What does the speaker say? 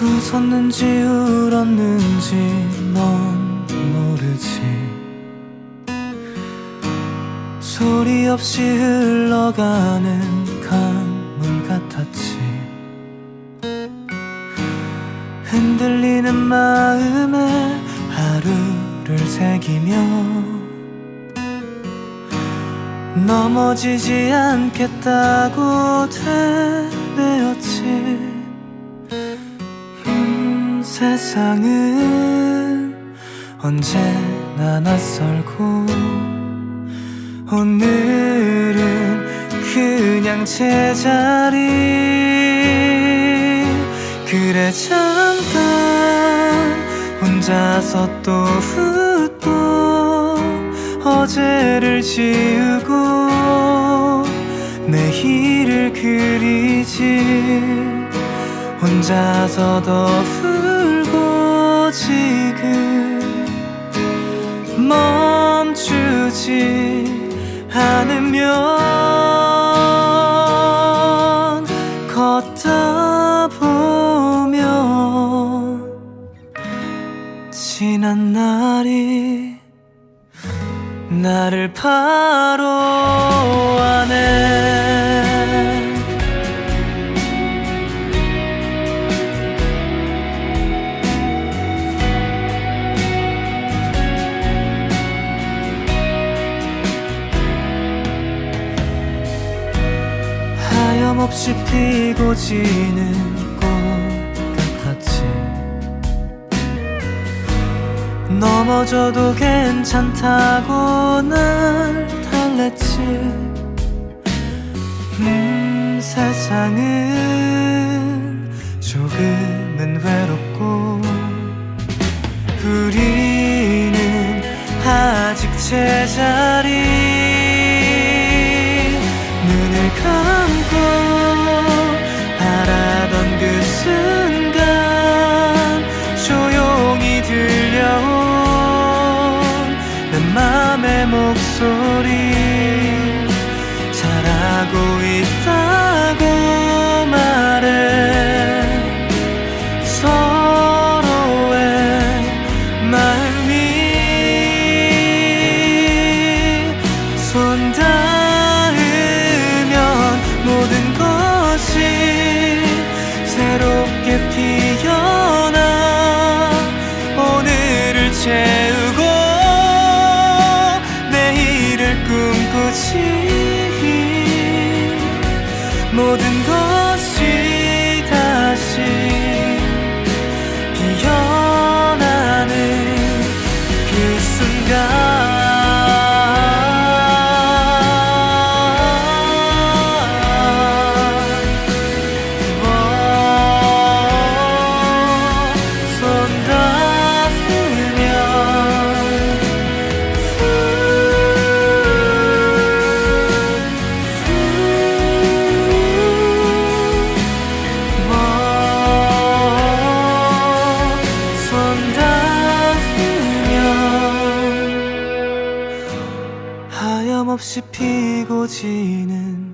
웃었는지 울었는지 넌 모르지. 소리 없이 흘러가는 강물 같았지. 흔들리는 마음에 하루를 새기며 넘어지지 않겠다고 되뇌었지. 음, 세상은 언제나 낯설고 오늘은 그냥 제자리. 그래 잠깐 혼자서 또 흩또 어제를 지우고 내일을 그리지 혼자서 더 풀고 지금 멈추지 않으면 걷다 보면 지난 날이 나를 바로 안에 하염없이 피고 지는 꽃 같았지. 넘어져도 괜찮다고 날 달랬지. 음 세상은 조금은 외롭고 우리는 아직 제자 beauty 모든 것이 다시 피어나는 그 순간 없이 피고 지는